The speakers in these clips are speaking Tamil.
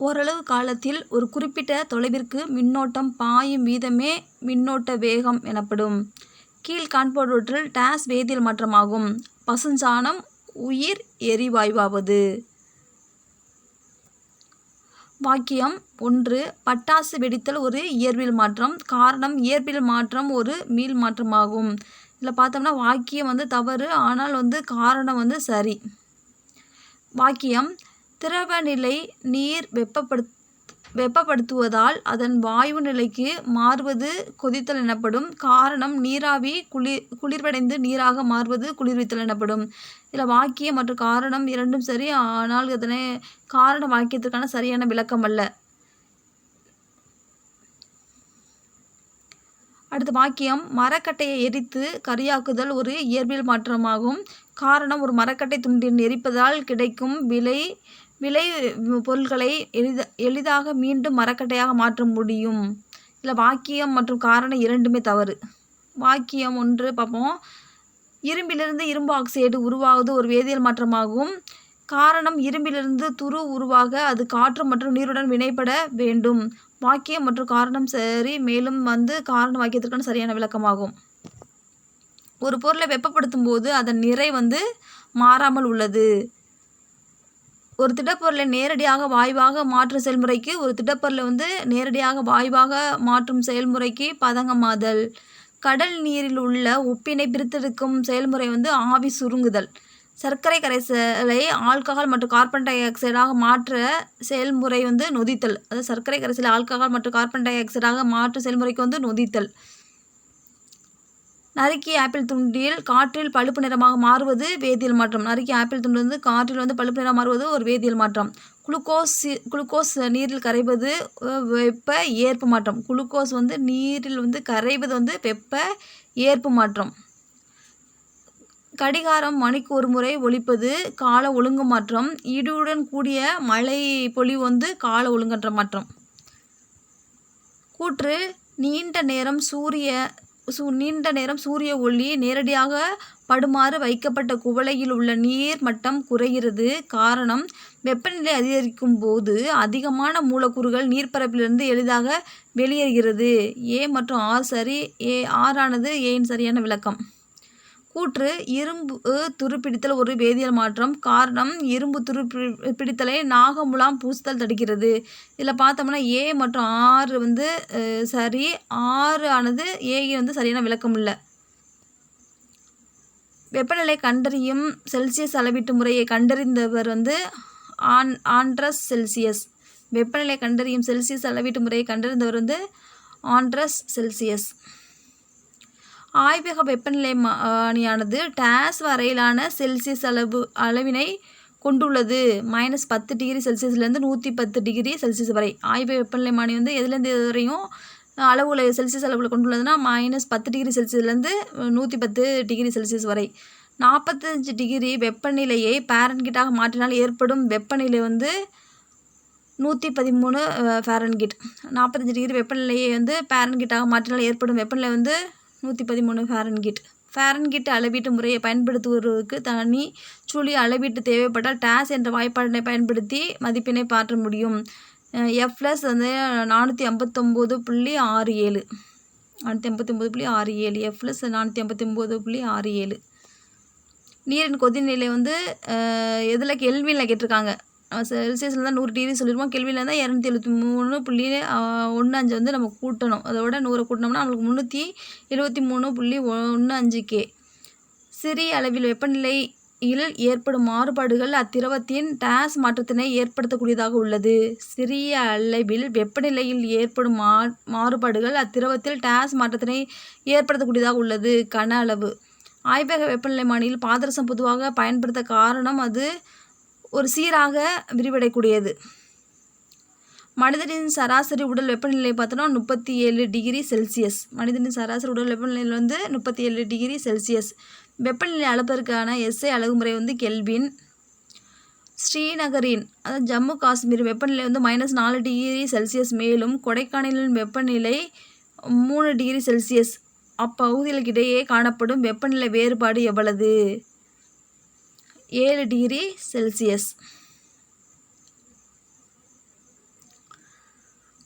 ஓரளவு காலத்தில் ஒரு குறிப்பிட்ட தொலைவிற்கு மின்னோட்டம் பாயும் வீதமே மின்னோட்ட வேகம் எனப்படும். கீழ் காண்பவற்றில் டேஸ் வேதியியல் மாற்றமாகும். பசுஞ்சாணம் உயிர் எரிவாயுவாவது. வாக்கியம் ஒன்று பட்டாசு வெடித்தல் ஒரு இயற்பியல் மாற்றம். காரணம் இயற்பியல் மாற்றம் ஒரு மீள் மாற்றமாகும் இதில் பார்த்தோம்னா வாக்கியம் வந்து தவறு ஆனால் வந்து காரணம் வந்து சரி. வாக்கியம் திரவநிலை நீர் வெப்பப்படுத் வெப்பப்படுத்துவதால் அதன் வாயு நிலைக்கு மாறுவது கொதித்தல் எனப்படும். காரணம் நீராவி குளிர் குளிர்வடைந்து நீராக மாறுவது குளிர்வித்தல் எனப்படும். இதில் வாக்கியம் மற்றும் காரணம் இரண்டும் சரி ஆனால் இதனை காரண வாக்கியத்திற்கான சரியான விளக்கம் அல்ல. அடுத்த வாக்கியம் மரக்கட்டையை எரித்து கரியாக்குதல் ஒரு இயற்பியல் மாற்றமாகும். காரணம் ஒரு மரக்கட்டை துண்டின் எரிப்பதால் கிடைக்கும் விலை விளை பொருட்களை எளித எளிதாக மீண்டும் மரக்கட்டையாக மாற்ற முடியும். இதில் வாக்கியம் மற்றும் காரணம் இரண்டுமே தவறு. வாக்கியம் ஒன்று பார்ப்போம். இரும்பிலிருந்து இரும்பு ஆக்சைடு உருவாவது ஒரு வேதியியல் மாற்றமாகும். காரணம் இரும்பிலிருந்து துரு உருவாக அது காற்று மற்றும் நீருடன் வினைப்பட வேண்டும். வாக்கியம் மற்றும் காரணம் சரி மேலும் வந்து காரண வாக்கியத்திற்கான சரியான விளக்கமாகும். ஒரு பொருளை வெப்பப்படுத்தும் போது அதன் நிறை வந்து மாறாமல் உள்ளது. ஒரு திடப்பொருளை நேரடியாக வாயுவாக மாற்றும் செயல்முறைக்கு ஒரு திடப்பொருளை வந்து நேரடியாக வாயுவாக மாற்றும் செயல்முறைக்கு பதங்கமாதல். கடல் நீரில் உள்ள உப்பினை பிரித்தெடுக்கும் செயல்முறை வந்து ஆவி சுருங்குதல். சர்க்கரை கரைசலை ஆல்கஹால் மற்றும் கார்பன் டை ஆக்சைடாக மாற்ற செயல்முறை வந்து நொதித்தல். அதாவது சர்க்கரை கரைசலை ஆல்கஹால் மற்றும் கார்பன் டை ஆக்சைடாக மாற்று செயல்முறைக்கு வந்து நொதித்தல். நறுக்கிய ஆப்பிள் துண்டில் காற்றில் பழுப்பு நிறமாக மாறுவது வேதியியல் மாற்றம். நறுக்கிய ஆப்பிள் துண்டு வந்து காற்றில் வந்து பழுப்பு நிறம் மாறுவது ஒரு வேதியியல் மாற்றம். குளுக்கோஸ் குளுக்கோஸ் நீரில் கரைவது வெப்ப ஏற்பு மாற்றம். குளுக்கோஸ் வந்து நீரில் வந்து கரைவது வந்து வெப்ப ஏற்பு மாற்றம். கடிகாரம் மணிக்கு ஒரு முறை ஒழிப்பது கால ஒழுங்கு மாற்றம். இடியுடன் கூடிய மழை பொழிவு வந்து கால ஒழுங்கற்ற மாற்றம். கூற்று நீண்ட நேரம் சூரிய சூ நீண்ட நேரம் சூரிய ஒளி நேரடியாக படுமாறு வைக்கப்பட்ட குவளையில் உள்ள நீர் மட்டம் குறைகிறது. காரணம் வெப்பநிலை அதிகரிக்கும் போது அதிகமான மூலக்கூறுகள் நீர்ப்பரப்பிலிருந்து எளிதாக வெளியேறுகிறது. ஏ மற்றும் ஆர் சரி ஏ ஆறானது ஏன் சரியான விளக்கம். கூற்று இரும்பு துருப்பிடித்தல் ஒரு வேதியியல் மாற்றம். காரணம் இரும்பு துருப்பிடித்தலை நாகமுலாம் பூசுதல் தடுக்கிறது. இதில் பார்த்தோம்னா ஏ மற்றும் ஆறு வந்து சரி ஆறு ஆனது ஏயின் வந்து சரியான விளக்கம் இல்லை. வெப்பநிலை கண்டறியும் செல்சியஸ் அளவீட்டு முறையை கண்டறிந்தவர் வந்து ஆன் ஆண்ட்ரஸ் செல்சியஸ். வெப்பநிலை கண்டறியும் செல்சியஸ் அளவீட்டு முறையை கண்டறிந்தவர் வந்து ஆண்ட்ரஸ் செல்சியஸ். ஆய்வக வெப்பநிலைமானியானது டேஸ் வரையிலான செல்சியஸ் அளவு அளவினை கொண்டுள்ளது. மைனஸ் பத்து டிகிரி செல்சியஸ்லேருந்து நூற்றி பத்து டிகிரி செல்சியஸ் வரை. ஆய்வக வெப்பநிலைமானி வந்து எதுலேருந்து எது வரையும் அளவுல செல்சியஸ் அளவில் கொண்டுள்ளதுன்னா மைனஸ் பத்து டிகிரி செல்சியஸ்லேருந்து நூற்றி பத்து டிகிரி செல்சியஸ் வரை. நாற்பத்தஞ்சு டிகிரி வெப்பநிலையை பேரன்கிட்டாக மாற்றினால் ஏற்படும் வெப்பநிலை வந்து நூற்றி பதிமூணு ஃபேரன்கிட் நாற்பத்தஞ்சு டிகிரி வெப்பநிலையை வந்து பேரன்கிட்டாக மாற்றினால் ஏற்படும் வெப்பநிலை வந்து நூற்றி பதிமூணு ஃபாரன்ஹீட். ஃபாரன்ஹீட் அளவீட்டு முறையை பயன்படுத்துவதற்கு தனி சுழி அளவீட்டு தேவைப்பட்டால் டேஸ் என்ற வாய்ப்பாட்டினை பயன்படுத்தி மதிப்பினை மாற்ற முடியும். எஃப் ப்ளஸ் வந்து நானூற்றி ஐம்பத்தொம்போது புள்ளி ஆறு ஏழு நானூற்றி ஐம்பத்தொம்போது புள்ளி ஆறு ஏழு எஃப் ப்ளஸ் நானூற்றி ஐம்பத்தொம்போது புள்ளி ஆறு ஏழு. நீரின் கொதிநிலை வந்து எதில் கெல்வினில் கேட்டிருக்காங்க. செல்சியஸில் தான் நூறு டிகிரி சொல்லியிருப்போம். கெல்வினில் இருந்தால் இரநூத்தி எழுபத்தி மூணு புள்ளி ஒன்று அஞ்சு வந்து நம்ம கூட்டணும். அதோட நூறை கூட்டினோம்னா நம்மளுக்கு முந்நூற்றி எழுபத்தி மூணு புள்ளி ஒன்று அஞ்சு கே. சிறிய அளவில் வெப்பநிலையில் ஏற்படும் மாறுபாடுகள் அத்திரவத்தின் டேஸ் மாற்றத்தினை ஏற்படுத்தக்கூடியதாக உள்ளது. சிறிய அளவில் வெப்பநிலையில் ஏற்படும் மா மாறுபாடுகள் அத்திரவத்தில் டேஸ் மாற்றத்தினை ஏற்படுத்தக்கூடியதாக உள்ளது. கன அளவு. ஆய்வக வெப்பநிலை வெப்பநிலைமானியில் பாதரசம் பொதுவாக பயன்படுத்த காரணம் அது ஒரு சீராக விரிவடையக்கூடியது. மனிதனின் சராசரி உடல் வெப்பநிலை பார்த்தோன்னா முப்பத்தி ஏழு டிகிரி செல்சியஸ். மனிதனின் சராசரி உடல் வெப்பநிலையில் வந்து முப்பத்தி ஏழு டிகிரி செல்சியஸ். வெப்பநிலை அளப்பதற்கான எஸ்ஐ அழகுமுறை வந்து கெல்வின். ஸ்ரீநகரின் அதாவது ஜம்மு காஷ்மீர் வெப்பநிலை வந்து மைனஸ் நாலு டிகிரி செல்சியஸ் மேலும் கொடைக்கானலின் வெப்பநிலை மூணு டிகிரி செல்சியஸ். அப்பகுதிகளுக்கிடையே காணப்படும் வெப்பநிலை வேறுபாடு எவ்வளவு? ஏழு டிகிரி செல்சியஸ்.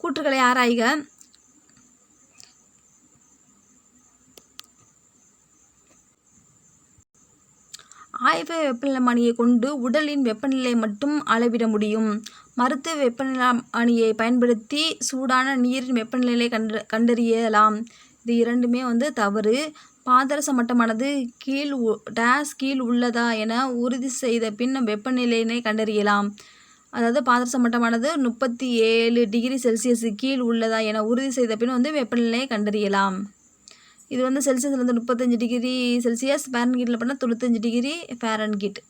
கூற்றுகளை ஆராய்க. ஆய்வு வெப்பநிலைமானியை கொண்டு உடலின் வெப்பநிலை மட்டும் அளவிட முடியும். மருத்துவ வெப்பநிலைமானியை பயன்படுத்தி சூடான நீரின் வெப்பநிலையை கண்டு கண்டறியலாம். இது இரண்டுமே வந்து தவறு. பாதரச மட்டமானது கீழ் உ டேஸ் கீழ் உள்ளதா என உறுதி செய்த பின் வெப்பநிலையினை கண்டறியலாம். அதாவது பாதரச மட்டமானது முப்பத்தி ஏழு டிகிரி செல்சியஸ் கீழ் உள்ளதா என உறுதி செய்த பின் வந்து வெப்பநிலையை கண்டறியலாம். இது வந்து செல்சியஸில் வந்து முப்பத்தஞ்சு டிகிரி செல்சியஸ் ஃபேரன்கீட்டில் பண்ணால் தொண்ணூத்தஞ்சு டிகிரி ஃபேரன்கீட்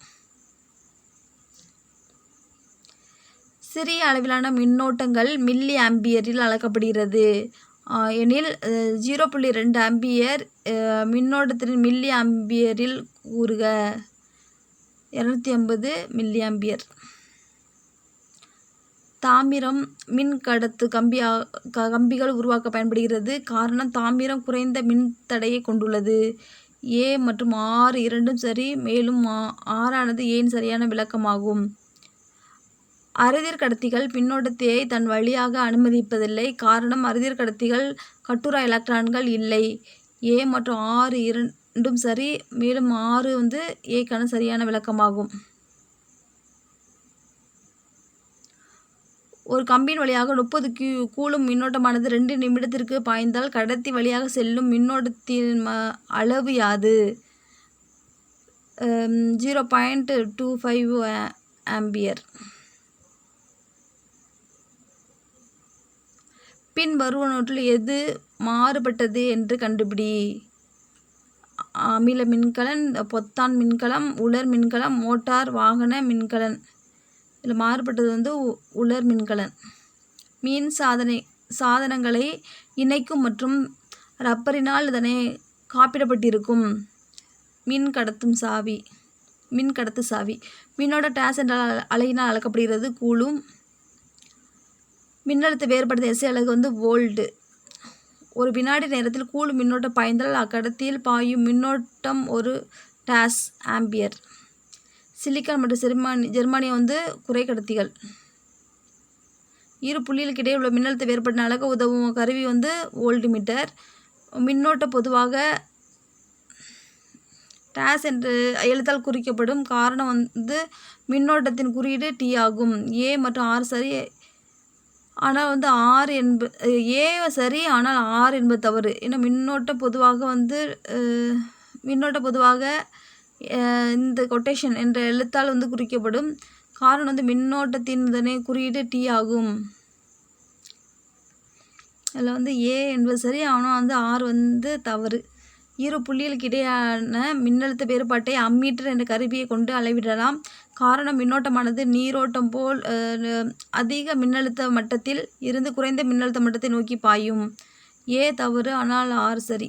சிறிய அளவிலான மின்னோட்டங்கள் மில்லி ஆம்பியரில் அளக்கப்படுகிறது. எனில் ஜீரோ புள்ளி ரெண்டு ஆம்பியர் மின்னோட்டத்தின் மில்லி ஆம்பியரில் கூறுக. இரநூத்தி ஐம்பது மில்லி ஆம்பியர் தாமிரம் மின் கடத்து கம்பி க கம்பிகள் உருவாக்க பயன்படுகிறது. காரணம் தாமிரம் குறைந்த மின்தடையை கொண்டுள்ளது. ஏ மற்றும் ஆறு இரண்டும் சரி மேலும் ஆறானது ஏன் சரியான விளக்கமாகும்? அறுதிர் கடத்திகள் மின்னோட்டத்தை தன் வழியாக அனுமதிப்பதில்லை. காரணம் அறுதிர் கடத்திகள் கட்டுரா எலக்ட்ரான்கள் இல்லை. ஏ மற்றும் ஆறு இரண்டும் சரி. மேலும் ஆறு வந்து ஏக்கான சரியான விளக்கமாகும். ஒரு கம்பியின் வழியாக முப்பது கியூ கூலும் மின்னோட்டமானது ரெண்டு நிமிடத்திற்கு பாய்ந்தால் கடத்தி வழியாக செல்லும் மின்னோட்டத்தின் ம அளவு யாது? Zero point two five ampere. பின் வருவனவற்றில் எது மாறுபட்டது என்று கண்டுபிடி. அமில மின்கலன் பொத்தான் மின்கலம் உலர் மின்கலம் மோட்டார் வாகன மின்கலன். இதில் மாறுபட்டது வந்து உ- உலர் மின்கலன். மீன் சாதனை சாதனங்களை இணைக்கும் மற்றும் ரப்பரினால் இதனை காப்பிடப்பட்டிருக்கும். மின் கடத்தும் சாவி மின் கடத்து சாவி. மின்னோட டேஸ் என்ற அலையினால் அழைக்கப்படுகிறது கூலும் மின்னழுத்த வேறுபடுத்த எஸ்ஐ அலகு வந்து வோல்டு ஒரு வினாடி நேரத்தில் கூழ் மின்னோட்டம் பாய்ந்தால் அக்கடத்தியில் பாயும் மின்னோட்டம் ஒரு டாஸ் ஆம்பியர். சிலிக்கான் மற்றும் ஜெர்மானி ஜெர்மானியம் வந்து குறை கடத்திகள். இரு புள்ளிகளுக்கு இடையே உள்ள மின்னழுத்த வேறுபட்ட அளவு உதவும் கருவி வந்து ஓல்டு மீட்டர் மின்னோட்டம் பொதுவாக டேஸ் என்று எழுத்தால் குறிக்கப்படும் காரணம் வந்து மின்னோட்டத்தின் குறியீடு டி ஆகும். ஏ மற்றும் ஆர் சரி ஆனால் வந்து ஆர் என்ப ஏ சரி ஆனால் ஆர் என்பது தவறு. ஏன்னா மின்னோட்டம் பொதுவாக வந்து மின்னோட்டம் பொதுவாக இந்த கொட்டேஷன் என்ற எழுத்தால் வந்து குறிக்கப்படும். காரணம் வந்து மின்னோட்டத்தின் இதனை குறியீடு டி ஆகும். அதில் வந்து ஏ என்பது சரி ஆனால் வந்து ஆர் வந்து தவறு. இரு புள்ளிகளுக்கிடையான மின்னழுத்த வேறுபாட்டை அம்மீட்டர் என்ற கருவியை கொண்டு அளவிடலாம். காரணம் மின்னோட்டமானது நீரோட்டம் போல் அதிக மின்னழுத்த மட்டத்தில் இருந்து குறைந்த மின்னழுத்த மட்டத்தை நோக்கி பாயும். ஏ தவறு ஆனால் ஆறு சரி.